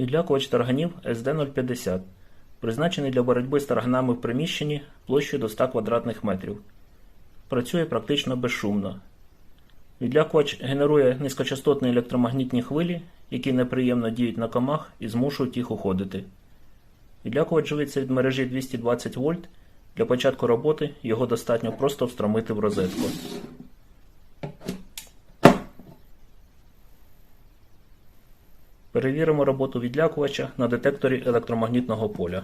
Відлякувач тарганів SD050, призначений для боротьби з тарганами в приміщенні площею до 100 квадратних метрів. Працює практично безшумно. Відлякувач генерує низькочастотні електромагнітні хвилі, які неприємно діють на комах і змушують їх уходити. Відлякувач живиться від мережі 220 вольт. Для початку роботи його достатньо просто встромити в розетку. Перевіримо роботу відлякувача на детекторі електромагнітного поля.